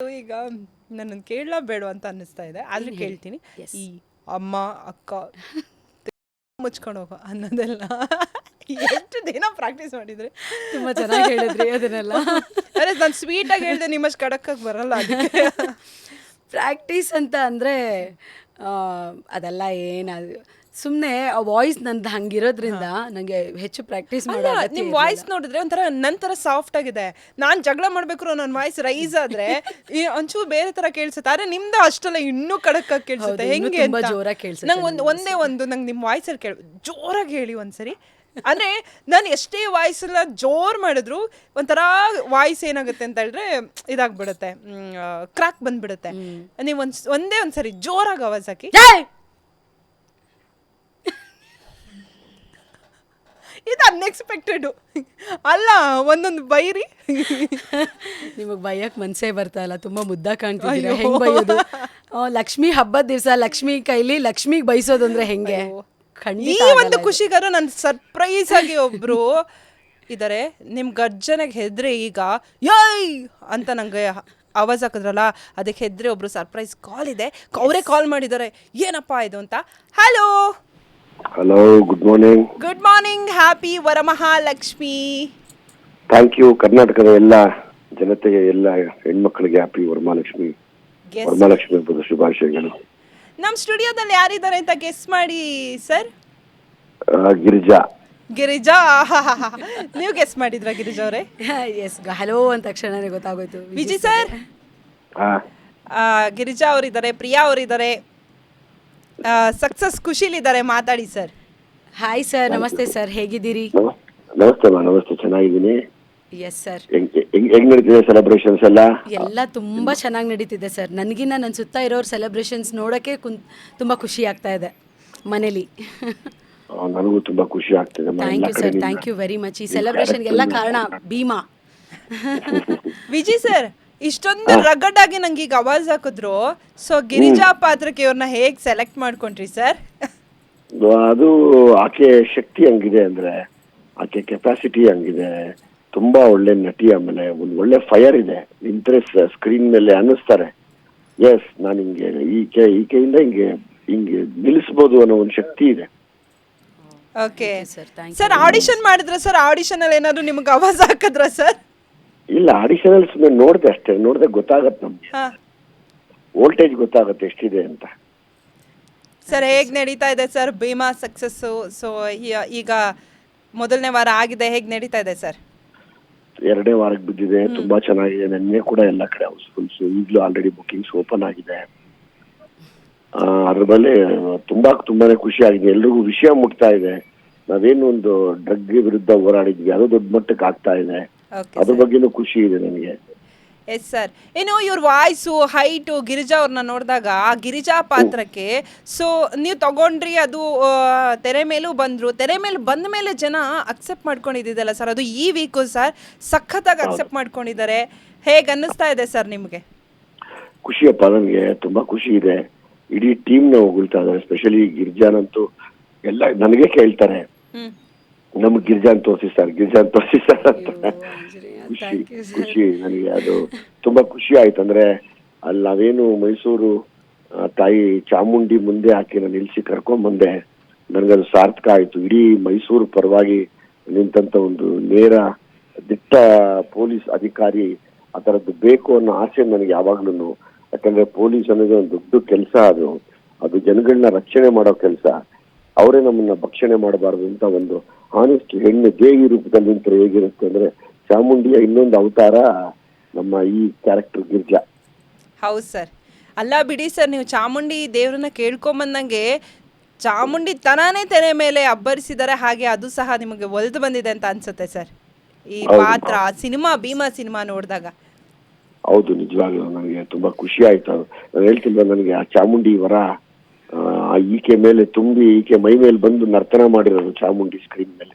ಈಗ ನನ್ನ ಕೇಳಲಾ ಬೇಡ ಅಂತ ಅನ್ನಿಸ್ತಾ ಇದೆ. ಆದ್ರೆ ಕೇಳ್ತೀನಿ. ಈ ಅಮ್ಮ ಅಕ್ಕ ಮುಚ್ಕೊಂಡು ಹೋಗೋ ಅನ್ನೋದೆಲ್ಲ ಎಷ್ಟು ದಿನ ಪ್ರಾಕ್ಟೀಸ್ ಮಾಡಿದ್ರೆ? ತುಂಬಾ ಚೆನ್ನಾಗಿ ಹೇಳಿದ್ರಿ ಅದನ್ನೆಲ್ಲ. ಅರೆ ನಾನು ಸ್ವೀಟಾಗಿ ಹೇಳಿದೆ ನಿಮ್ಮಷ್ಟು ಕಡಕ್ಕಾಗಿ ಬರಲ್ಲ ಅದಕ್ಕೆ. ಪ್ರಾಕ್ಟೀಸ್ ಅಂತ ಅಂದ್ರೆ ಅದೆಲ್ಲ ಏನು ಸುಮ್ಮನೆ ಆ ವಾಯ್ಸ್ ನಂದು ಹಂಗಿರೋದ್ರಿಂದ ನನಗೆ ಹೆಚ್ಚು ಪ್ರಾಕ್ಟೀಸ್ ಅಲ್ಲ ನಿಮ್ ವಾಯ್ಸ್ ನೋಡಿದ್ರೆ ಒಂಥರ ನಂತರ ಸಾಫ್ಟ್ ಆಗಿದೆ. ನಾನ್ ಜಗಳ ಮಾಡ್ಬೇಕು ನನ್ನ ವಾಯ್ಸ್ ರೈಸ್ ಆದ್ರೆ ಈ ಒಂಚೂರು ಬೇರೆ ತರ ಕೇಳಿಸುತ್ತೆ. ಆದ್ರೆ ನಿಮ್ದು ಅಷ್ಟೆಲ್ಲ ಇನ್ನೂ ಕಡಕ್ ಕೇಳಿಸುತ್ತೆ. ಹೆಂಗೆ ತುಂಬಾ ಅಂತ? ಜೋರಾಗಿ ಕೇಳಿಸುತ್ತೆ ನಂಗೆ ಒಂದು ಒಂದೇ ಒಂದು ನಂಗೆ ನಿಮ್ಮ ವಾಯ್ಸ್ ಅಲ್ಲಿ ಕೇಳ. ಜೋರಾಗಿ ಹೇಳಿ ಒಂದ್ಸರಿ. ಅಂದ್ರೆ ನಾನು ಎಷ್ಟೇ ವಾಯ್ಸ್ ಎಲ್ಲ ಜೋರ್ ಮಾಡಿದ್ರು ಒಂಥರ ವಾಯ್ಸ್ ಏನಾಗುತ್ತೆ ಅಂತ ಹೇಳಿದ್ರೆ ಇದಾಗ್ಬಿಡುತ್ತೆ. ಕ್ರಾಕ್ ಬಂದ್ಬಿಡುತ್ತೆ. ನೀವ್ ಒಂದ್ ಒಂದೇ ಒಂದ್ಸರಿ ಜೋರಾಗಿ ಆವಾಜ್ ಹಾಕಿ ಜೈ! ಇದು ಅನ್ಎಕ್ಸ್ಪೆಕ್ಟೆಡ್ ಅಲ್ಲ ಒಂದೊಂದು ಬೈರಿ. ನಿಮಗೆ ಬೈಯಕ್ ಮನ್ಸೇ ಬರ್ತಾ ಇಲ್ಲ. ತುಂಬಾ ಮುದ್ದ ಕಾಣ್ತಿದ್ದೀರಾ? ಹೆಂಗೆ ಬೈಯೋದು? ಲಕ್ಷ್ಮಿ ಹಬ್ಬದ ದಿವಸ ಲಕ್ಷ್ಮಿ ಕೈಲಿ ಲಕ್ಷ್ಮಿಗೆ ಬೈಸೋದು ಅಂದ್ರೆ ಹೆಂಗೆ ಈ ಖಂಡಿತ ಒಂದು ಖುಷಿಗಾರ. ನನ್ ಸರ್ಪ್ರೈಸ್ ಆಗಿ ಒಬ್ರು ಇದಾರೆ. ನಿಮ್ ಗರ್ಜನೆಗೆ ಹೆದ್ರೆ ಈಗ ಯೈ! ಅಂತ ನಂಗೆ ಆವಾಜ್ ಹಾಕಿದ್ರಲ್ಲ ಅದಕ್ಕೆ ಹೆದ್ರೆ ಒಬ್ರು ಸರ್ಪ್ರೈಸ್ ಕಾಲ್ ಇದೆ. ಅವರೇ ಕಾಲ್ ಮಾಡಿದ್ದಾರೆ. ಏನಪ್ಪಾ ಇದು ಅಂತ? Hello hello good morning good morning happy Varamahalakshmi thank you ಕರ್ನಾಟಕದ ಎಲ್ಲ ಜನತೆಗೆ ಎಲ್ಲ ಹೆಣ್ಮಕ್ಳಿಗೆ ಹ್ಯಾಪಿ ವರಮಹಾಲಕ್ಷ್ಮಿ ಗೆಸ್ ವರಮಹಾಲಕ್ಷ್ಮಿ ಹಬ್ಬದ ಶುಭಾಶಯಗಳು. ನಮ್ ಸ್ಟುಡಿಯೋದಲ್ಲಿ ಯಾರಿದ್ದಾರೆ ಅಂತ ಗೆಸ್ ಮಾಡಿ ಸರ್ ಆ, ಗಿರಿಜಾ. ಗಿರಿಜಾ ಆಹಾಹಾಹಾ. ನೀವು ಗೆಸ್ ಮಾಡಿದ್ರಾ ಗಿರಿಜಾ ಅವರೇ? ಎಸ್ ಹಲೋ ಅಂದ ತಕ್ಷಣನೇ ಗೊತ್ತಾಗೋಯ್ತು. ವಿಜಯ್ ಸರ್? ಹಾ. ಗಿರಿಜಾ ಅವರಿದ್ದಾರೆ ಪ್ರಿಯಾ ಅವರಿದ್ದಾರೆ. ಸಕ್ಸಸ್ ಖುಷಿಲಿದ್ದಾರೆ ಮಾತಾಡಿ ಸರ್. ಹಾಯ್ ಸರ್ ನಮಸ್ತೆ ಸರ್ ಹೇಗಿದ್ದೀರಿ? ನಮಸ್ತೆ ಮಾ ನಮಸ್ತೆ ಚೆನ್ನಾಗಿದ್ದೀನಿ. ಎಸ್ ಸರ್ ಹೆಂಗ್ ನಡೀತಿದೆ ಸೆಲೆಬ್ರೇಷನ್ಸ್ ಎಲ್ಲ? ಎಲ್ಲ ತುಂಬಾ ಚೆನ್ನಾಗಿ ನಡೀತಿದೆ ಸರ್ ನನಗಿನ್ನ ನನ್ನ ಸುತ್ತ ಇರೋರ್ ಸೆಲೆಬ್ರೇಷನ್ಸ್ ನೋಡಕ್ಕೆ ತುಂಬಾ ತುಂಬ ಖುಷಿ ಆಗ್ತಾ ಇದೆ ಮನೇಲಿ. ಆ, ನನಗೂ ತುಂಬಾ ಖುಷಿ ಆಗ್ತಿದೆ ಮಾ, ಥ್ಯಾಂಕ್ ಎಲ್ಲ you sir thank you very much ಈ ಸೆಲೆಬ್ರೇಷನ್ಗೆಲ್ಲ ಕಾರಣ ಭೀಮಾ. ವಿಜಿ ಸರ್ ಇಷ್ಟೊಂದು ರಗಡ್ ಆಗಿ ನಂಗೆ ಈಗ ಅವಾಜ್ ಹಾಕಿದ್ರು. ಸೊ ಗಿರಿಜಾ ಪಾತ್ರಕ್ಕೆ ಇವ್ರನ್ನ ಹೇಗ್ ಸೆಲೆಕ್ಟ್ ಮಾಡ್ಕೊಂಡ್ರಿ ಸರ್ ಅದು ಆಕೆ ಶಕ್ತಿ ಹಂಗಿದೆ ಅಂದ್ರೆ ಆಕೆ ಕೆಪಾಸಿಟಿ ಹಂಗಿದೆ ತುಂಬಾ ಒಳ್ಳೆ ನಟಿ ಆಮೇಲೆ ಒಂದು ಒಳ್ಳೆ ಫೈರ್ ಇದೆ. ಇಂಟ್ರೆಸ್ಟ್ ಸ್ಕ್ರೀನ್ ಮೇಲೆ ಅನ್ನಿಸ್ತಾರೆ. ಎಸ್ ನಾನು ಹಿಂಗೆ ಈಕೆ ಈಕೆಯಿಂದ ಹಿಂಗೆ ಹಿಂಗೆ ನಿಲ್ಲಿಸ್ಬೋದು ಅನ್ನೋ ಒಂದು ಶಕ್ತಿ ಇದೆ. ಓಕೆ ಸರ್ ಆಡಿಷನ್ ಮಾಡಿದ್ರ ಸರ್ ಆಡಿಷನ್ ಅಲ್ಲಿ ಏನಾದ್ರು ನಿಮ್ಗೆ ಅವಾಜ್ ಹಾಕಿದ್ರ ಸರ್ ಇಲ್ಲ ಅಡಿಷನಲ್ ಸುಮ್ಮನೆ ನೋಡಿದೆ ಅಷ್ಟೇ ನೋಡಿದೆ ಗೊತ್ತಾಗತ್ತೆ ನಮ್ಗೆ. ಹಾ. ವೋಲ್ಟೇಜ್ ಗೊತ್ತಾಗತ್ತೆ ಎಷ್ಟಿದೆ ಅಂತ. ಸರ್ ಹೇಗ್ ನಡೀತಾ ಇದೆ ಸರ್ ಭೀಮಾ ಸಕ್ಸಸ್ ಸೊ ಈಗ ಮೊದಲನೇ ವಾರ ಆಗಿದೆ ಹೇಗ್ ನಡೀತಾ ಇದೆ ಸರ್ ಎರಡೇ ವಾರಕ್ಕೆ ಬಿದ್ದಿದೆ ತುಂಬಾ ಚೆನ್ನಾಗಿದೆ. ನಿನ್ನೆ ಕೂಡ ಎಲ್ಲ ಕಡೆ ಹೌಸ್ಫುಲ್ಸ್ ಈಗಲೂ ಆಲ್ರೆಡಿ ಬುಕಿಂಗ್ಸ್ ಓಪನ್ ಆಗಿದೆ. ಆ, ಅದ್ರ ಮೇಲೆ ತುಂಬಾ ತುಂಬಾನೇ ಖುಷಿ ಆಗಿದೆ. ಎಲ್ರಿಗೂ ವಿಷಯ ಮುಟ್ತಾ ಇದೆ. ನಾವೇನು ಒಂದು ಡ್ರಗ್ ವಿರುದ್ಧ ಹೋರಾಡಿದ್ವಿ ಅದು ದೊಡ್ಡ ಮಟ್ಟಕ್ಕೆ ಆಗ್ತಾ ಇದೆ. ಅದ್ರ ಬಗ್ಗೆನೂ ಖುಷಿ ಇದೆ ನನಗೆ ಎಸ್ ಸರ್ ಏನು ಇವ್ರ ವಾಯ್ಸು ಹೈಟು ಗಿರಿಜಾ ಅವ್ರನ್ನ ನೋಡಿದಾಗ ಆ ಗಿರಿಜಾ ಪಾತ್ರಕ್ಕೆ ಸೊ ನೀವು ತಗೊಂಡ್ರಿ ಅದು ಆ, ತೆರೆ ಮೇಲೂ ಬಂದ್ರು. ತೆರೆ ಮೇಲೆ ಬಂದ ಮೇಲೆ ಜನ ಅಕ್ಸೆಪ್ಟ್ ಮಾಡ್ಕೊಂಡಿದ್ದಲ್ಲ ಸರ್ ಅದು ಈ ವೀಕು ಸರ್ ಸಖತ್ತಾಗಿ ಅಕ್ಸೆಪ್ಟ್ ಮಾಡ್ಕೊಂಡಿದ್ದಾರೆ. ಹೇಗೆ ಅನ್ನಿಸ್ತಾ ಇದೆ ಸರ್ ನಿಮಗೆ? ಖುಷಿಯಪ್ಪ ನನಗೆ ತುಂಬಾ ಖುಷಿ ಇದೆ. ಇಡೀ ಟೀಮ್ ಹೊಗಳ್ತಾ ಇದ್ದಾರೆ. ಸ್ಪೆಷಲಿ ಗಿರ್ಜಾನಂತೂ ಎಲ್ಲ ನನಗೆ ಕೇಳ್ತಾರೆ. ಹ್ಮ್. ನಮ್ಗೆ ಗಿರ್ಜಾನ್ ತೋರಿಸಿ ಸರ್ ಗಿರ್ಜಾನ್ ತೋರಿಸಿ ಸರ್ ಅಂತ ಖುಷಿ ಖುಷಿ ನನಗೆ ಅದು ತುಂಬಾ ಖುಷಿ ಆಯ್ತು. ಅಂದ್ರೆ ಅಲ್ಲಿ ನಾವೇನು ಮೈಸೂರು ತಾಯಿ ಚಾಮುಂಡಿ ಮುಂದೆ ಆಕೆನ ನಿಲ್ಸಿ ಕರ್ಕೊಂಡ್ ಬಂದೆ. ನನಗದು ಸಾರ್ಥಕ ಆಯ್ತು. ಇಡೀ ಮೈಸೂರು ಪರವಾಗಿ ನಿಂತಂತ ಒಂದು ನೇರ ದಿಟ್ಟ ಪೊಲೀಸ್ ಅಧಿಕಾರಿ ಆ ಥರದ್ದು ಬೇಕು ಅನ್ನೋ ಆಸೆ ನನಗೆ ಯಾವಾಗ್ಲೂ ಯಾಕಂದ್ರೆ ಪೊಲೀಸ್ ಅನ್ನೋದು ಒಂದು ದೊಡ್ಡ ಕೆಲಸ ಅದು. ಅದು ಜನಗಳನ್ನ ರಕ್ಷಣೆ ಮಾಡೋ ಕೆಲಸ. ಅವರೇ ನಮ್ಮನ್ನ ಭಕ್ಷಣೆ ಮಾಡಬಾರದು ಅಂತ ಒಂದು ಆನೆಸ್ಟ್ ಹೆಣ್ಣು ದೇವಿ ರೂಪದಲ್ಲಿ ನಿಂತರೆ ಹೇಗಿರುತ್ತೆ ಅಂದ್ರೆ ಚಾಮುಂಡಿಯ ಇನ್ನೊಂದು ಅವತಾರ ನಮ್ಮ ಈ ಕ್ಯಾರೆಕ್ಟರ್ ಗಿರ್ಜಾ. ಹೌದು ಸರ್ ಅಲ್ಲ ಬಿಡಿ ಸರ್ ನೀವು ಚಾಮುಂಡಿ ದೇವ್ರನ್ನ ಕೇಳ್ಕೊಂಬಂದಂಗೆ ಚಾಮುಂಡಿ ತನಾನೇ ತೆನೆ ಮೇಲೆ ಅಬ್ಬರಿಸಿದ್ದಾರೆ ಹಾಗೆ ಅದು ಸಹ ನಿಮಗೆ ಒಲಿದು ಬಂದಿದೆ ಅಂತ ಅನ್ಸುತ್ತೆ ಸರ್ ಈ. ಪಾತ್ರ ಸಿನಿಮಾ ಭೀಮಾ ಸಿನಿಮಾ ನೋಡಿದಾಗ. ಹೌದು ನಿಜವಾಗ್ಲೂ ನನಗೆ ತುಂಬಾ ಖುಷಿ ಆಯ್ತು. ನಾನು ಹೇಳ್ತಿಲ್ಲ ನನಗೆ ಆ ಚಾಮುಂಡಿ ವರ ಆ, ಈಕೆ ಮೇಲೆ ತುಂಬಿ ಈಕೆ ಮೈ ಮೇಲೆ ಬಂದು ನರ್ತನ ಮಾಡಿರೋದು ಚಾಮುಂಡಿ ಸ್ಕ್ರೀನ್ ಮೇಲೆ